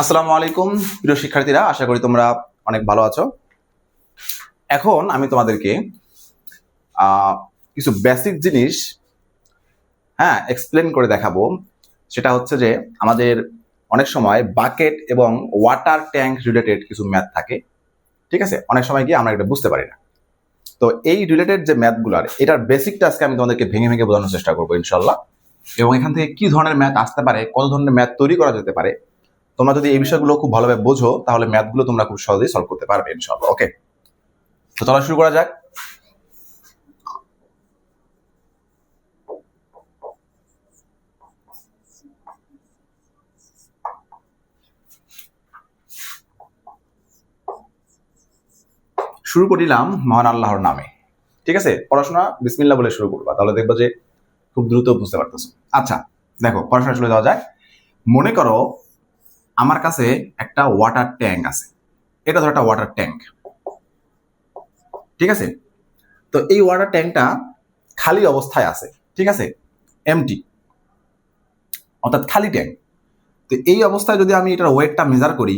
আসসালামু আলাইকুম, প্রিয় শিক্ষার্থীরা, আশা করি তোমরা অনেক ভালো আছো। এখন আমি তোমাদেরকে কিছু বেসিক জিনিস হ্যাঁ এক্সপ্লেন করে দেখাবো। সেটা হচ্ছে যে, আমাদের অনেক সময় বাকেট এবং ওয়াটার ট্যাঙ্ক রিলেটেড কিছু ম্যাথ থাকে, ঠিক আছে? অনেক সময় গিয়ে আমরা এটা বুঝতে পারি না। তো এই রিলেটেড যে ম্যাথগুলার এটার বেসিকটা আজকে আমি তোমাদেরকে ভেঙে ভেঙে বোঝানোর চেষ্টা করব ইনশাল্লাহ এবং এখান থেকে কি ধরনের ম্যাথ আসতে পারে, কত ধরনের ম্যাথ তৈরি করা যেতে পারে, তোমরা যদি এই বিষয়গুলো খুব ভালোভাবে বোঝো, তাহলে ম্যাথগুলো তোমরা খুব সহজেই সলভ করতে পারবে ইনশাল্লাহ ওকে তো চলো শুরু করা যাক। শুরু করিলাম মহান আল্লাহর নামে, ঠিক আছে? পড়াশোনা বিসমিল্লাহ বলে শুরু করবা, তাহলে দেখব যে খুব দ্রুত বুঝতে পারতেছো। আচ্ছা দেখো, পড়াশোনা চলে যাওয়া যাক। মনে করো আমার কাছে একটা ওয়াটার ট্যাঙ্ক আছে। এটা ধর একটা ওয়াটার ট্যাঙ্ক ঠিক আছে? তো এই ওয়াটার ট্যাঙ্কটা খালি অবস্থায় আছে। ঠিক আছে? এমটি অর্থাৎ খালি ট্যাঙ্ক তো এই অবস্থায় যদি আমি এটার ওয়েটটা মেজার করি,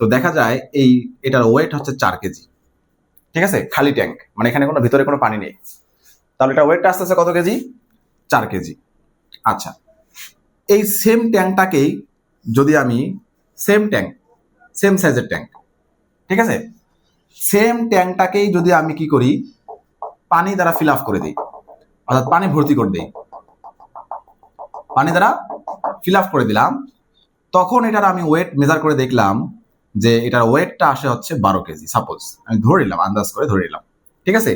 তো দেখা যায় এই, এটার ওয়েট হচ্ছে চার কেজি। ঠিক আছে? খালি ট্যাঙ্ক মানে এখানে কোনো, ভিতরে কোনো পানি নেই। তাহলে এটা ওয়েটটা আসতে আসতে কত কেজি? চার কেজি। আচ্ছা এই সেম ট্যাঙ্কটাকেই যদি আমি সেম ট্যাঙ্ক সেম সাইজের ট্যাঙ্ক ঠিক আছে? সেম ট্যাঙ্কটাকেই যদি আমি কি করি, পানি দ্বারা ফিল আপ করে দিই, অর্থাৎ পানি ভর্তি করে দিই। পানি দ্বারা ফিল আপ করে দিলাম, তখন এটার আমি ওয়েট মেজার করে দেখলাম যে এটার ওয়েটটা আসে হচ্ছে বারো কেজি সাপোজ আমি ধরে নিলাম, আন্দাজ করে ধরে নিলাম, ঠিক আছে?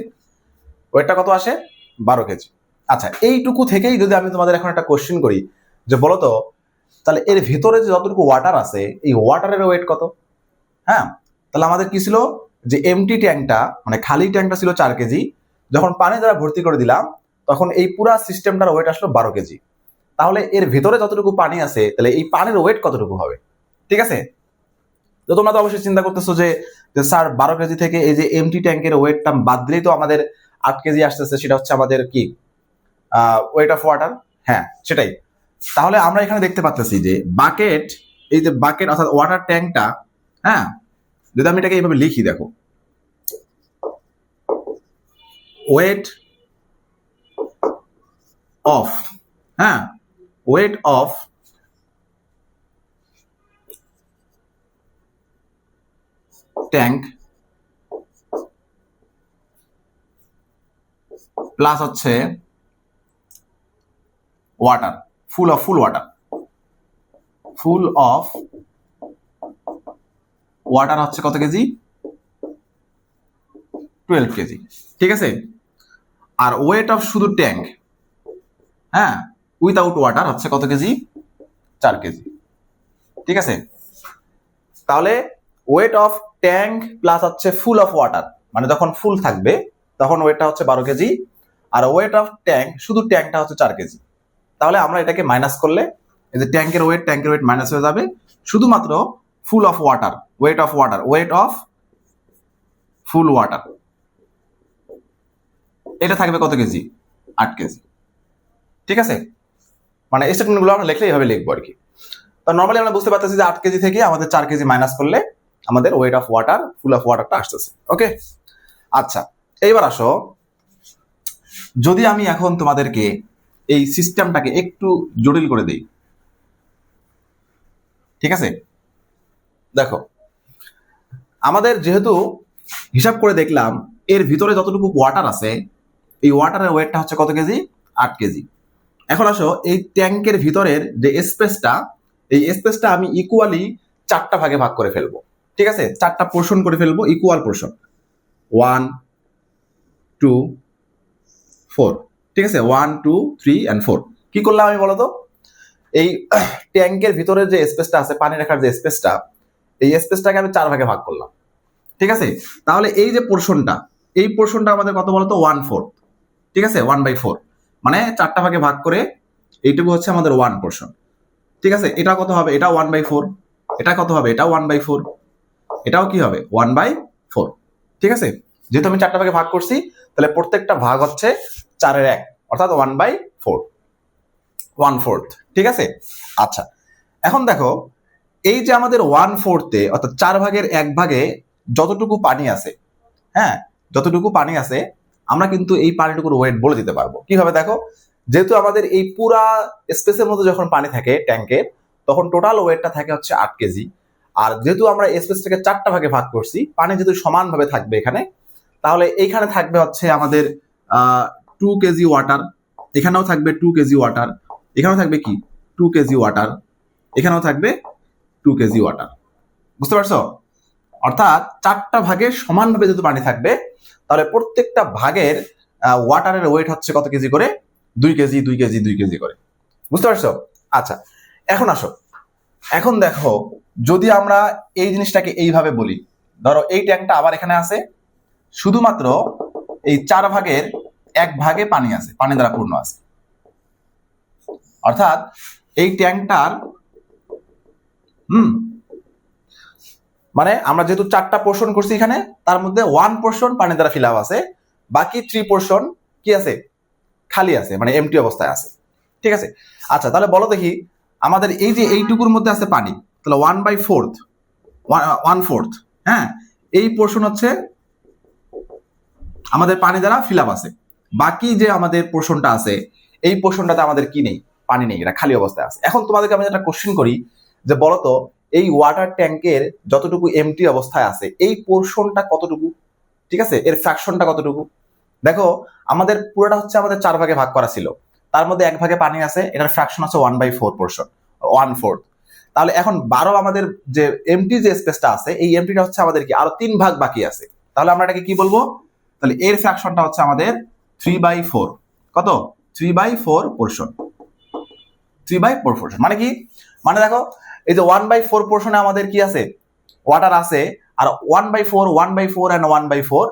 ওয়েটটা কত আসে? বারো কেজি। আচ্ছা এইটুকু থেকেই যদি আমি তোমাদের এখন একটা কোশ্চেন করি, যে বলো তো তাহলে এর ভিতরে যে যতটুকু ওয়াটার আছে, এই ওয়াটারের ওয়েট কত? হ্যাঁ? তাহলে আমাদের কি ছিল? যে এমটি ট্যাঙ্কটা মানে খালি ট্যাঙ্কটা ছিল চার কেজি, যখন পানি দ্বারা ভর্তি করে দিলাম, তখন এই পুরা সিস্টেমটার ওয়েট আসলো বারো কেজি। তাহলে এর ভিতরে যতটুকু পানি আছে, তাহলে এই পানির ওয়েট কতটুকু হবে? ঠিক আছে? তো তোমরা তো অবশ্যই চিন্তা করতেছো যে স্যার, বারো কেজি থেকে এই যে এমটি ট্যাঙ্কের ওয়েটটা বাদ দিলেই তো আমাদের আট কেজি আসতেছে, সেটা হচ্ছে আমাদের কি? ওয়েট অফ ওয়াটার হ্যাঁ সেটাই। তাহলে আমরা এখানে দেখতে পাচ্ছি যে বাকেট এই যে বাকেট অর্থাৎ ওয়াটার ট্যাঙ্কটা হ্যাঁ যদি আমি এটাকে এইভাবে লিখি, দেখো। ওয়েট অফ হ্যাঁ ওয়েট অফ ট্যাঙ্ক প্লাস হচ্ছে water full of full water full of water হচ্ছে কত কেজি? Twelve kg. ঠিক আছে? আর ওয়েট অফ শুধু ট্যাঙ্ক হ্যাঁ? উইথাউট ওয়াটার হচ্ছে কত কেজি? চার কেজি। ঠিক আছে? তাহলে ওয়েট অফ ট্যাঙ্ক প্লাস হচ্ছে ফুল অফ ওয়াটার মানে যখন ফুল থাকবে, তখন ওয়েটটা হচ্ছে বারো কেজি। আর ওয়েট অফ ট্যাঙ্ক শুধু ট্যাঙ্কটা হচ্ছে চার কেজি। তাহলে আমরা এটাকে মাইনাস করলে এই যে ট্যাঙ্কের ওয়েট ট্যাঙ্কের ওয়েট মাইনাস হয়ে যাবে। শুধুমাত্র full of water weight of water weight of full water এটা থাকবে কত কেজি? আট কেজি। ঠিক আছে? মানে স্টেটমেন্টগুলো আমরা লিখলে এইভাবে লিখব আর কি। তো নর্মালি আমরা বুঝতে পারতেছি যে আট কেজি থেকে আমাদের চার কেজি মাইনাস করলে আমাদের weight of water full of ওয়াটারটা আসতেছে। ওকে আচ্ছা এইবার আসো। যদি আমি এখন তোমাদেরকে এই সিস্টেমটাকে একটু জটিল করে দেই। ঠিক আছে? দেখো, আমাদের যেহেতু হিসাব করে দেখলাম, এর ভিতরে যতটুকু ওয়াটার আছে, এই ওয়াটারের ওয়েটটা হচ্ছে কত কেজি? আট কেজি। এখন আসো, এই ট্যাঙ্কের ভিতরের যে স্পেসটা এই স্পেসটা আমি ইকুয়ালি চারটা ভাগে ভাগ করে ফেলব। ঠিক আছে? চারটা পোর্শন করে ফেলব equal portion one two four ঠিক আছে? One two three and four কি করলাম আমি বলতো? এই ট্যাঙ্কের ভিতরে যে স্পেসটা আছে, পানি রাখার যে স্পেসটা এই স্পেসটাকে আমি চার ভাগে ভাগ করলাম। ঠিক আছে? তাহলে এই যে পোর্শনটা এই পোর্শনটা আমাদের কত বলতো? ওয়ান ফোর ঠিক আছে? ওয়ান বাই ফোর মানে চারটা ভাগে ভাগ করে এইটুকু হচ্ছে আমাদের ওয়ান পোর্শন ঠিক আছে? এটা কত হবে? এটা ওয়ান বাই ফোর এটা কত হবে? এটা ওয়ান বাই ফোর এটাও কি হবে? ওয়ান বাই ফোর ঠিক আছে? যেহেতু আমি চারটা ভাগে ভাগ করছি, তাহলে প্রত্যেকটা ভাগ হচ্ছে চারের এক, অর্থাৎ one by four one fourth ঠিক আছে? আচ্ছা এখন দেখো, এই যে আমাদের ওয়ান ফোর্থে অর্থাৎ চার ভাগের এক ভাগে যতটুকু পানি আছে হ্যাঁ যতটুকু পানি আছে, আমরা কিন্তু এই পানিটুকুর ওয়েট বলে দিতে পারব। কীভাবে দেখো? যেহেতু আমাদের এই পুরা স্পেসের মধ্যে যখন পানি থাকে ট্যাঙ্কের তখন টোটাল ওয়েটটা থাকে হচ্ছে আট কেজি। আর যেহেতু আমরা স্পেসটাকে চারটা ভাগে ভাগ করছি, পানি যেহেতু সমানভাবে থাকবে এখানে, তাহলে এইখানে থাকবে হচ্ছে আমাদের টু কেজি ওয়াটার এখানেও থাকবে টু কেজি ওয়াটার এখানেও থাকবে কি? টু কেজি ওয়াটার এখানেও থাকবে টু কেজি ওয়াটার বুঝতে পারছ? অর্থাৎ চারটা ভাগে সমানভাবে যেহেতু পানি থাকবে, তাহলে প্রত্যেকটা ভাগের ওয়াটারের ওয়েট হচ্ছে কত কেজি করে? দুই কেজি দুই কেজি দুই কেজি করে। বুঝতে পারছ? আচ্ছা এখন আসো। এখন দেখো, যদি আমরা এই জিনিসটাকে এইভাবে বলি, ধরো এই ট্যাঙ্কটা আবার এখানে আছে, শুধুমাত্র এই চার ভাগের এক ভাগে পানি আছে, পানি দ্বারা পূর্ণ আছে। অর্থাৎ এই ট্যাঙ্কটার হুম মানে আমরা যেহেতু চারটা পোর্শন করছি এখানে, তার মধ্যে ওয়ান পোর্শন পানি দ্বারা ফিল আছে, বাকি থ্রি পোর্শন কি আছে? খালি আছে মানে এমটি অবস্থায় আছে। ঠিক আছে? আচ্ছা তাহলে বলো দেখি, আমাদের এই যে এইটুকুর মধ্যে আছে পানি, তাহলে one by fourth one fourth হ্যাঁ? এই পোর্শন হচ্ছে আমাদের পানি দ্বারা ফিল আছে। বাকি যে আমাদের পোর্শনটা আছে, এই পোর্শনটাতে আমাদের কি নেই? পানি নেই, এটা খালি অবস্থায় আছে। এখন তোমাদেরকে আমি একটা কোশ্চেন করি, যে বলতো, এই ওয়াটার ট্যাঙ্কের যতটুকু এমটি অবস্থায় আছে, এই পোর্শনটা কতটুকু? ঠিক আছে? এর ফ্র্যাকশনটা কতটুকু? দেখো, আমাদের পুরোটা হচ্ছে আমাদের চার ভাগে ভাগ করা ছিল। তার মধ্যে এক ভাগে পানি আছে, এটার ফ্র্যাকশন আছে one by four portion one fourth তাহলে এখন বারো আমাদের যে এমটি যে স্পেসটা আছে, এই এমটিটা হচ্ছে আমাদের কি? আরও তিন ভাগ বাকি আছে। তাহলে আমরা এটাকে কি বলব? তাহলে এর ফ্র্যাকশনটা হচ্ছে আমাদের থ্রি বাই ফোর কত? Three by four portion three by four portion মানে কি? মানে দেখো, এই যে ওয়ান বাই ফোর পোর্শনে আমাদের কি আছে? ওয়াটার আছে, আর one by four one by four and one by four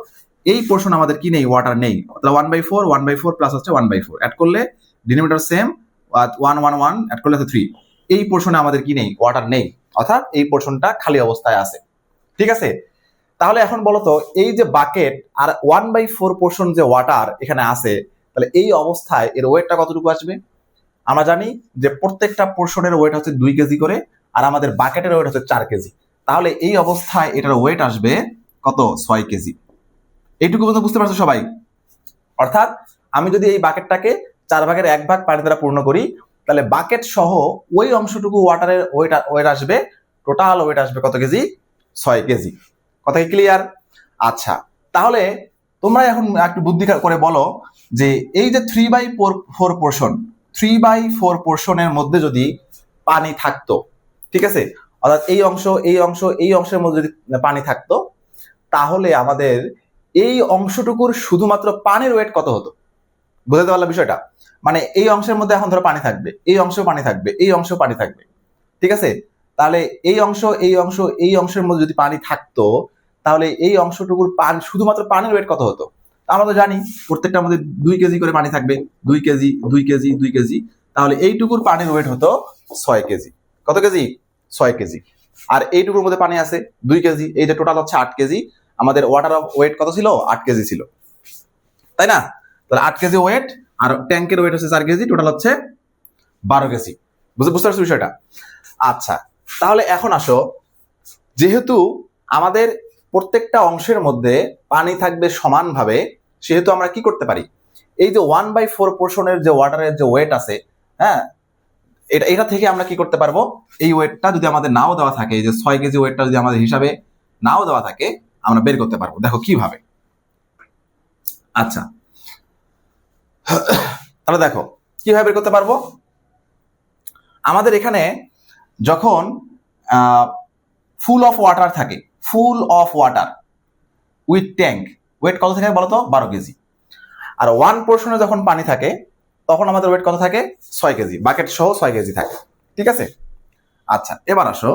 এই পোর্শন আমাদের কি নেই? ওয়াটার নেই। তাহলে one by four one by four plus হচ্ছে ওয়ান বাই ফোর অ্যাড করলে denominator same one one one add করলে থ্রি এই পোর্শনে আমাদের কি নেই? ওয়াটার নেই। অর্থাৎ এই পোর্শনটা খালি অবস্থায় আছে। ঠিক আছে? তাহলে এখন বলতো, এই যে বাকেট আর ওয়ান বাই ফোর পোর্শন যে ওয়াটার এখানে আছে, তাহলে এই অবস্থায় এর ওয়েটটা কতটুকু আসবে? আমরা জানি যে প্রত্যেকটা পোর্শনের ওয়েট হচ্ছে দুই কেজি করে, আর আমাদের বাকেটের ওয়েট হচ্ছে চার কেজি। তাহলে এই অবস্থায় এটার ওয়েট আসবে কত? ছয় কেজি। এইটুকু পর্যন্ত বুঝতে পারছ সবাই? অর্থাৎ আমি যদি এই বাকেটটাকে চার ভাগের এক ভাগ পানি দ্বারা পূর্ণ করি, তাহলে বাকেট সহ ওই অংশটুকু ওয়াটারের ওয়েট ওয়েট আসবে টোটাল ওয়েট আসবে কত কেজি? ছয় কেজি। কথা কি ক্লিয়ার আচ্ছা তাহলে তোমরা এখন একটু বুদ্ধি করে বলো যে এই যে three by four portion three by four পোর্শনের মধ্যে যদি পানি থাকতো, ঠিক আছে? অর্থাৎ এই অংশ এই অংশ, এই অংশের মধ্যে যদি পানি থাকতো, তাহলে আমাদের এই অংশটুকুর শুধুমাত্র পানির ওয়েট কত হতো? বুঝতে পারলাম বিষয়টা? মানে এই অংশের মধ্যে এখন ধরো পানি থাকবে, এই অংশ পানি থাকবে, এই অংশ পানি থাকবে, ঠিক আছে? তাহলে এই অংশ এই অংশ, এই অংশের মধ্যে যদি পানি থাকতো তাহলে এই অংশটুকুর পান, শুধুমাত্র পানির ওয়েট কত হতো? আমরা তো জানি, প্রত্যেকটা মধ্যে দুই কেজি করে পানি থাকবে, দুই কেজি দুই কেজি দুই কেজি। তাহলে এইটুকুর পানির ওয়েট হতো ছয় কেজি। কত কেজি? ছয় কেজি। আর এইটুকুর মধ্যে পানি আছে দুই কেজি এই যে টোটাল হচ্ছে আট কেজি। আমাদের ওয়াটার অফ ওয়েট কত ছিল? আট কেজি ছিল। তাই না? তাহলে আট কেজি ওয়েট আর ট্যাঙ্কের ওয়েট হচ্ছে চার কেজি টোটাল হচ্ছে বারো কেজি। বুঝতে বুঝতে পারছ বিষয়টা? আচ্ছা তাহলে এখন আসো। যেহেতু আমাদের প্রত্যেকটা অংশের মধ্যে পানি থাকবে সমানভাবে, সেহেতু আমরা কি করতে পারি? এই যে ওয়ান বাই ফোর পোর্শনের যে ওয়াটারের যে ওয়েট আছে হ্যাঁ এটা এটা থেকে আমরা কি করতে পারব? এই ওয়েটটা যদি আমাদের নাও দেওয়া থাকে, এই যে ছয় কেজি ওয়েটটা যদি আমাদের হিসাবে নাও দেওয়া থাকে, আমরা বের করতে পারব। দেখো কীভাবে। আচ্ছা। তাহলে দেখো, কীভাবে বের করতে পারব? আমাদের এখানে যখন ফুল অফ ওয়াটার থাকে full of water with tank. Weight কত থাকে বলতো? বারো কেজি। আর ওয়ান পোর্শনে যখন পানি থাকে, তখন আমাদের ওয়েট কত থাকে? ছয় কেজি। বাকেট সহ ছয় কেজি থাকে। ঠিক আছে? আচ্ছা এবার আসো।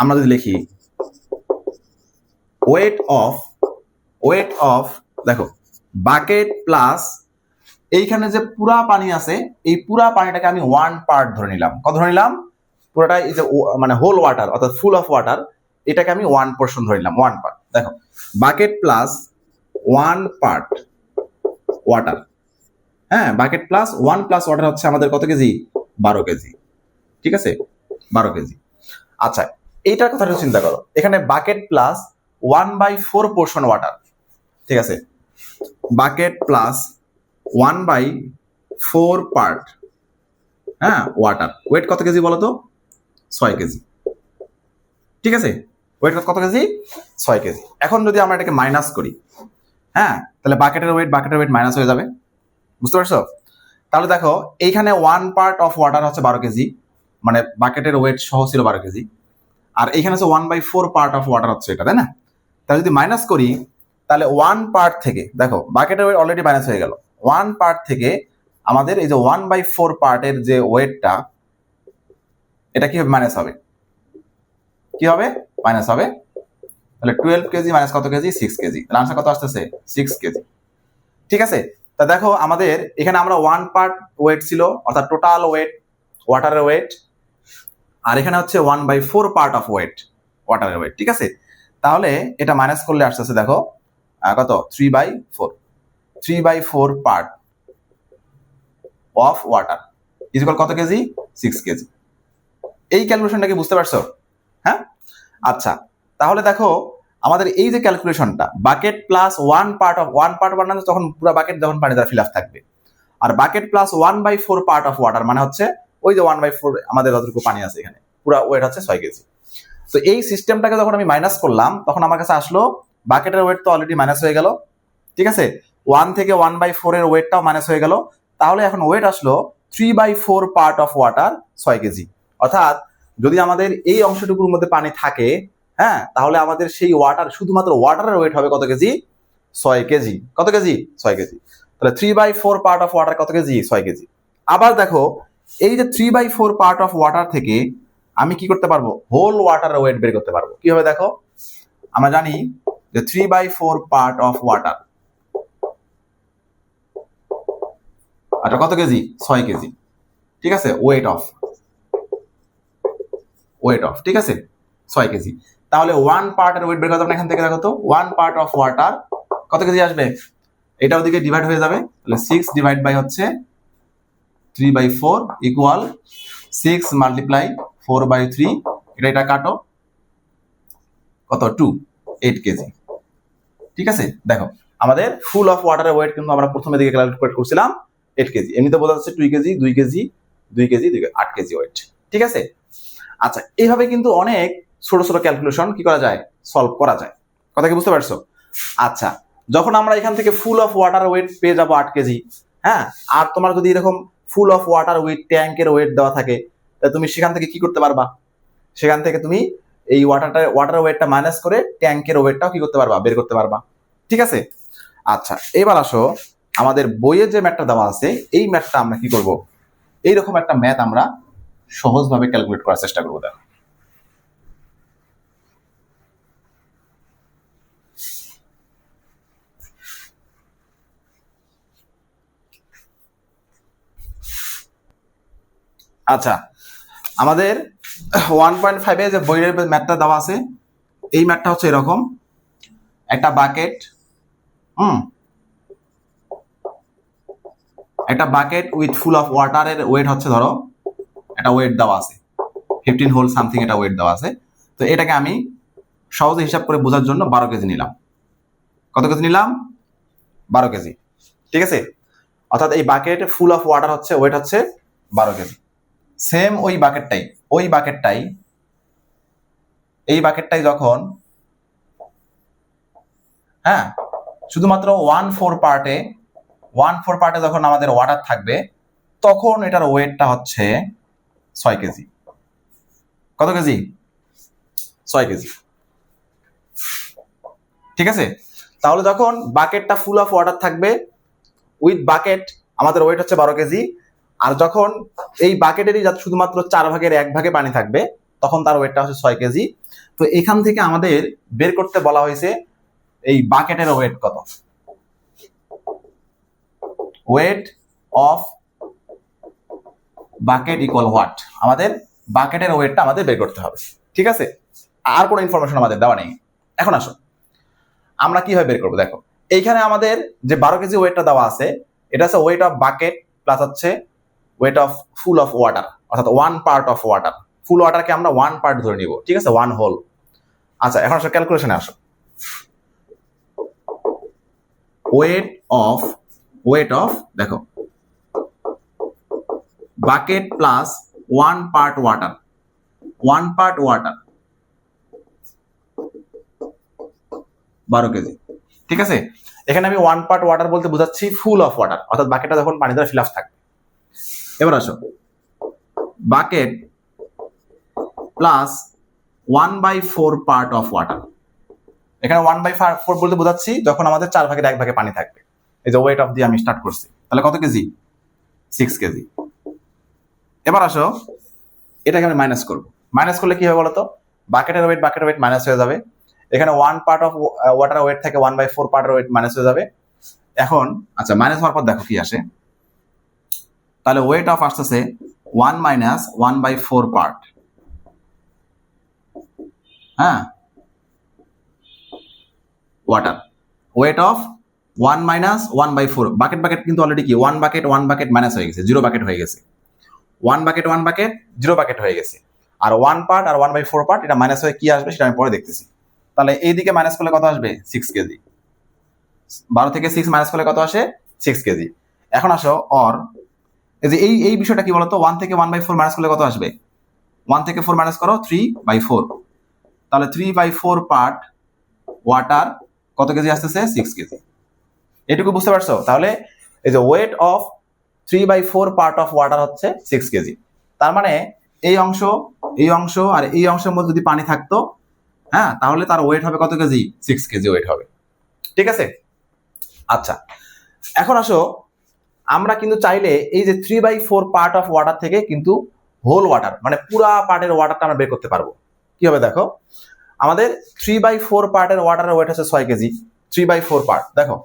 আমরা যদি লিখি, ওয়েট অফ ওয়েট অফ, দেখো, বাকেট প্লাস এইখানে যে পুরা পানি আছে, এই পুরা পানিটাকে আমি ওয়ান পার্ট ধরে নিলাম। কত ধরে নিলাম? পুরোটা মানে হোল ওয়াটার, অর্থাৎ ফুল অফ ওয়াটার। এটাকে আমি ওয়ান পোর্শন ধরে নিলাম ওয়ান পার্ট দেখো bucket plus one part water হ্যাঁ bucket plus one plus water হচ্ছে আমাদের কত কেজি? বারো কেজি। ঠিক আছে? বারো কেজি। আচ্ছা এইটার কথাটা চিন্তা করো। এখানে bucket plus one by four portion water ঠিক আছে? Bucket plus one by four part হ্যাঁ ওয়াটার ওয়েট কত কেজি বলো তো ছয় কেজি। ঠিক আছে? ওয়েট কত কেজি? ছয় কেজি। এখন যদি আমরা এটাকে মাইনাস করি হ্যাঁ তাহলে বাকেটের ওয়েট বাকেটের ওয়েট মাইনাস হয়ে যাবে। বুঝতে পারছ? তাহলে দেখো, এইখানে ওয়ান পার্ট অফ ওয়াটার হচ্ছে বারো কেজি মানে বাকেটের ওয়েট সহ ছিল বারো কেজি। আর এইখানে হচ্ছে one by four part of water হচ্ছে এটা, তাই না? তাহলে যদি মাইনাস করি, তাহলে ওয়ান পার্ট থেকে, দেখো বাকেটের ওয়েট অলরেডি মাইনাস হয়ে গেল। ওয়ান পার্ট থেকে আমাদের এই যে ওয়ান বাই ফোর পার্টের যে ওয়েটটা এটা কীভাবে মাইনাস হবে? কি হবে? মাইনাস হবে। তাহলে টুয়েলভ কেজি মাইনাস কত কেজি? Six kg. আনসার কত আসতেছে? Six kg. ঠিক আছে? তা দেখো, আমাদের এখানে আমরা ওয়ান পার্ট ওয়েট ছিল, অর্থাৎ টোটাল ওয়েট ওয়াটারের ওয়েট আর এখানে হচ্ছে one by four part of weight ওয়াটারের weight ঠিক আছে? তাহলে এটা মাইনাস করলে আসতেছে, দেখো কত? Three by four three by four part of water is equal কত কেজি? Six kg. এই ক্যালকুলেশনটা কি বুঝতে পারছ? হ্যাঁ? আচ্ছা তাহলে দেখো আমাদের এই যে ক্যালকুলেশনটা bucket plus one part of one part বানানো তখন পুরো বাকেট যখন পানি দ্বারা ফিল আপ থাকবে। আর bucket plus one by four part of water মানে হচ্ছে ওই যে ওয়ান বাই ফোর আমাদের যতটুকু পানি আছে এখানে, পুরো ওয়েট হচ্ছে ছয় কেজি। তো এই সিস্টেমটাকে যখন আমি মাইনাস করলাম, তখন আমার কাছে আসলো বাকেটের ওয়েট তো অলরেডি মাইনাস হয়ে গেল, ঠিক আছে? ওয়ান থেকে ওয়ান বাই ফোরের ওয়েটটাও মাইনাস হয়ে গেল, তাহলে এখন ওয়েট আসলো three by four part of water ছয় কেজি। অর্থাৎ যদি আমাদের এই অংশটুকুর মধ্যে পানি থাকে হ্যাঁ তাহলে আমাদের সেই ওয়াটার শুধুমাত্র ওয়াটারের ওয়েট হবে কত কেজি? ছয় কেজি। কত কেজি? ছয় কেজি। তাহলে three by four part of water কত কেজি? ছয় কেজি। আবার দেখো, এই যে three by four part of water থেকে আমি কি করতে পারব? হোল ওয়াটারের ওয়েট বের করতে পারব। কীভাবে দেখো? আমরা জানি যে three by four part of water আচ্ছা কত কেজি? ছয় কেজি। ঠিক আছে? ওয়েট অফ ওয়েট অফ ঠিক আছে? ছয় কেজি। তাহলে ওয়ান পার্টের ওয়েট বের করতে হবে এখান থেকে দেখো তো ওয়ান পার্ট অফ ওয়াটার কত কেজি আসবে? এটা ওদিকে ডিভাইড হয়ে যাবে, তাহলে সিক্স ডিভাইড বাই হচ্ছে three by four equal six multiply four by three এটা এটা কাটো, কত? Two eight kg. ঠিক আছে? দেখো, আমাদের ফুল অফ ওয়াটারের ওয়েট কিন্তু আমরা প্রথমে দিকে ক্যালকুলেট করছিলাম এইট কেজি। এমনিতে বোঝা যাচ্ছে দুই কেজি দুই কেজি দুই কেজি, দুই আট কেজি ওয়েট ঠিক আছে? আচ্ছা এইভাবে কিন্তু অনেক ছোট ছোট ক্যালকুলেশন কি করা যায়? সলভ করা যায়। কথা কি বুঝতে পারছ? আচ্ছা যখন আমরা এখান থেকে ফুল অফ ওয়াটার ওয়েট পেয়ে যাব আট কেজি হ্যাঁ? আর তোমার যদি এরকম ফুল অফ ওয়াটার ওয়েট ট্যাঙ্কের ওয়েট দেওয়া থাকে, তা তুমি সেখান থেকে কি করতে পারবা? সেখান থেকে তুমি এই ওয়াটারটা ওয়াটার ওয়েটটা মাইনাস করে ট্যাঙ্কের ওয়েটটাও কি করতে পারবা? বের করতে পারবা। ঠিক আছে? আচ্ছা এবার আসো, আমাদের বইয়ের যে ম্যাথটা দেওয়া আছে, এই ম্যাথটা আমরা কি করব? এইরকম একটা ম্যাথ আমরা সহজভাবে ক্যালকুলেট করার চেষ্টা করব, দেখো। আচ্ছা আমাদের ওয়ান পয়েন্ট ফাইভে যে বইয়ের ম্যাথটা দেওয়া আছে, এই ম্যাথটা হচ্ছে এরকম। একটা বাকেট হুম। একটা বাকেট উইথ ফুল অফ ওয়াটারের ওয়েট হচ্ছে ধরো একটা ওয়েট দেওয়া আছে। ফিফটিন হোল সামথিং একটা ওয়েট দেওয়া আছে। তো এটাকে আমি সহজে হিসাব করে বোঝার জন্য বারো কেজি নিলাম। কত কেজি নিলাম? বারো কেজি। ঠিক আছে? অর্থাৎ এই বাকেট ফুল অফ ওয়াটার হচ্ছে ওয়েট হচ্ছে বারো কেজি। সেম ওই বাকেটটাই ওই বাকেটটাই এই বাকেটটাই যখন হ্যাঁ শুধুমাত্র ওয়ান ফোর পার্টে ওয়ান ফোর পার্টে যখন আমাদের ওয়াটার থাকবে, তখন এটার ওয়েটটা হচ্ছে ছয় কেজি। কত কেজি? ছয় কেজি। ঠিক আছে? তাহলে যখন বাকেটটা ফুল অফ ওয়াটার থাকবে উইথ বাকেট আমাদের ওয়েট হচ্ছে বারো কেজি। আর যখন এই বাকেটেরই যাতে শুধুমাত্র চার ভাগের এক ভাগে পানি থাকবে, তখন তার ওয়েটটা হচ্ছে ছয় কেজি। তো এখান থেকে আমাদের বের করতে বলা হয়েছে এই বাকেটের ওয়েট কত? Weight of bucket equal what আমাদের বাকেটের ওয়েটটা আমাদের বের করতে হবে। ঠিক আছে? আর কোনো ইনফরমেশন আমাদের দেওয়া নেই। এখন আসো। আমরা কীভাবে বের করব? দেখো, এইখানে আমাদের যে বারো কেজি ওয়েটটা দেওয়া আছে, এটা হচ্ছে ওয়েট অফ বাকেট প্লাস হচ্ছে weight of full of water অর্থাৎ one part of water full ওয়াটারকে আমরা ওয়ান পার্ট ধরে নিব। ঠিক আছে? ওয়ান হোল আচ্ছা এখন আসো ক্যালকুলেশনে আসো। ওয়েট অফ ওয়েট অফ দেখো bucket plus one part water one part water বারো কেজি। ঠিক আছে? এখানে আমি ওয়ান পার্ট ওয়াটার বলতে বোঝাচ্ছি ফুল অফ ওয়াটার অর্থাৎ বাকেটটা যখন পানি দ্বারা ফিল আপ থাকবে। এবার আসো। Bucket plus one by four part of water এখানে ওয়ান বাই ফোর বলতে বোঝাচ্ছি যখন আমাদের চার ভাগের এক ভাগে পানি থাকবে। এই যে ওয়েট অফ দিয়ে আমি স্টার্ট করছি। তাহলে কত কেজি? Six KG. এবার আসো, এটাকে আমি মাইনাস করব। মাইনাস করলে কি হবে বলতো? বাকেটের ওয়েট বাকেটের ওয়েট মাইনাস হয়ে যাবে। এখানে one part of water weight থেকে ওয়ান বাই ফোর পার্টের ওয়েট মাইনাস হয়ে যাবে। এখন আচ্ছা মাইনাস হওয়ার পর দেখো কি আসে। তাহলে ওয়েট অফ আসতেছে one minus one by four part হ্যাঁ? Water weight of one minus one by four bucket bucket কিন্তু অলরেডি কি? One bucket one bucket minus হয়ে গেছে জিরো বাকেট হয়ে গেছে। One bucket one bucket zero bucket হয়ে গেছে। আর ওয়ান পার্ট আর ওয়ান বাই ফোর পার্ট এটা মাইনাস হয়ে কি আসবে সেটা আমি পরে দেখতেছি। তাহলে এই দিকে মাইনাস করলে কত আসবে? Six kg. বারো থেকে সিক্স মাইনাস করলে কত আসে? Six kg. এখন আসো অর এই যে এই এই বিষয়টা কি বলতো? ওয়ান থেকে ওয়ান বাই ফোর মাইনাস করলে কত আসবে? ওয়ান থেকে ফোর মাইনাস করো থ্রি বাই ফোর তাহলে three by four part water কত কেজি আসতেছে? Six kg. এটুকু বুঝতে পারছ? তাহলে এই যে weight of three by four part of water হচ্ছে সিক্স কেজি তার মানে এই অংশ এই অংশ আর এই অংশের মধ্যে যদি পানি থাকতো হ্যাঁ তাহলে তার ওয়েট হবে কত কেজি সিক্স কেজি ওয়েট হবে। ঠিক আছে? আচ্ছা এখন আসো, আমরা কিন্তু চাইলে এই যে three by four part of water থেকে কিন্তু হোল ওয়াটার মানে পুরা পার্টের ওয়াটারটা আমরা বের করতে পারব। কি হবে দেখো? আমাদের থ্রি বাই ফোর পার্টের ওয়াটারের ওয়েট হচ্ছে ছয় kg three by four part দেখো।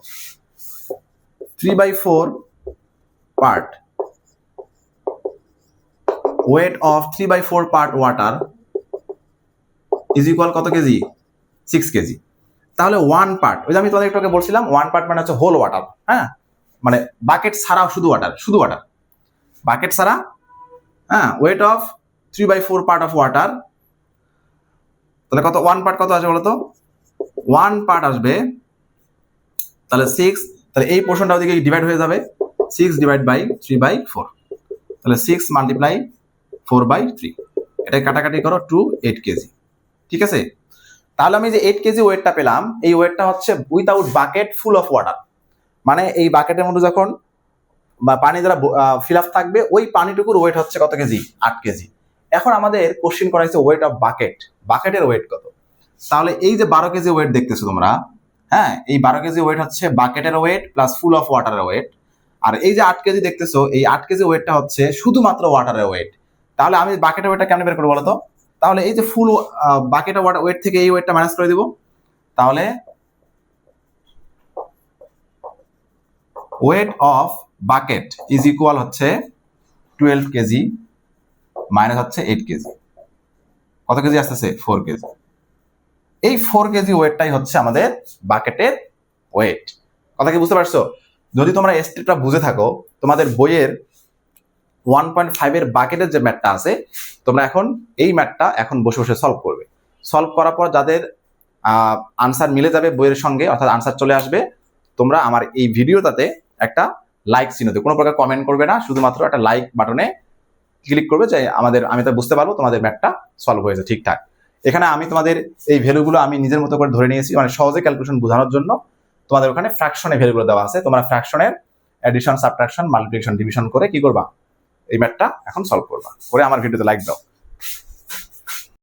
Three by four part weight of three by four part water is equal কত কেজি সিক্স কেজি তাহলে ওয়ান পার্ট ওই যে আমি তোমাদের একটু আগে বলছিলাম ওয়ান পার্ট মানে হচ্ছে হোল ওয়াটার হ্যাঁ? মানে বাকেট ছাড়া শুধু ওয়াটার শুধু ওয়াটার বাকেট ছাড়া হ্যাঁ weight of three by four part of water তাহলে কত ওয়ান পার্ট কত আসবে বলতো ওয়ান পার্ট আসবে, তাহলে সিক্স তাহলে এই পোর্শনটা ওদিকে ডিভাইড হয়ে যাবে। Six divide by three by four তাহলে six multiply four by three এটা কাটাকাটি করো টু এইট কেজি ঠিক আছে? তাহলে আমি যে এইট কেজি ওয়েটটা পেলাম, এই ওয়েটটা হচ্ছে without bucket full of water মানে এই বাকেটের মধ্যে যখন, বা পানি দ্বারা ফিল আপ থাকবে, ওই পানিটুকুর ওয়েট হচ্ছে কত কেজি আট কেজি এখন আমাদের কোশ্চিন করা হয়েছে ওয়েট অফ বাকেট বাকেটের ওয়েট কত? তাহলে এই যে বারো কেজি ওয়েট দেখতেছো তোমরা হ্যাঁ এই বারো কেজি ওয়েট হচ্ছে বাকেটের ওয়েট প্লাস ফুল অফ ওয়াটারের ওয়েট আর এই যে আট কেজি দেখতেছো, এই আট কেজি ওয়েটটা হচ্ছে শুধুমাত্র ওয়াটারের ওয়েট তাহলে আমি বাকেটের ওয়েটটা কেমন বের করব বলতো তাহলে এই যে ফুল বাকেটের ওয়াটার ওয়েট থেকে এই ওয়েটটা মাইনাস করে দিব। তাহলে weight of bucket is equal হচ্ছে টুয়েলভ কেজি মাইনাস হচ্ছে এইট কেজি। কত কেজি আসতেছে? Four kg. এই ফোর কেজি ওয়েটটাই হচ্ছে আমাদের বাকেটের ওয়েট কথা কি বুঝতে পারছ? যদি তোমরা স্টেপটা বুঝে থাকো, তোমাদের বইয়ের ওয়ান পয়েন্ট ফাইভের বাকেটের যে ম্যাটটা আছে, তোমরা এখন এই ম্যাটটা এখন বসে বসে সলভ করবে। সলভ করার পর যাদের আনসার মিলে যাবে বইয়ের সঙ্গে, অর্থাৎ আনসার চলে আসবে, তোমরা আমার এই ভিডিওটাতে একটা লাইক চিহ্ন দেবে কোনো প্রকার কমেন্ট করবে না, শুধুমাত্র একটা লাইক বাটনে ক্লিক করবে যে আমাদের, আমি তো বুঝতে পারব, তোমাদের ম্যাটটা সলভ হয়েছে ঠিকঠাক। এখানে আমি তোমাদের এই ভ্যালুগুলো আমি নিজের মতো করে ধরে নিয়েছি মানে সহজে ক্যালকুলেশন বোঝানোর জন্য। তোমাদের ওখানে ফ্র্যাকশনে ভ্যালুগুলো দেওয়া আছে। তোমরা ফ্র্যাকশনের অ্যাডিশন সাবট্রাকশন মাল্টিপ্লিকেশন ডিভিশন করে কি করবা? এই ম্যাথটা এখন সলভ করবা। করে আমার ভিডিওতে লাইক দাও।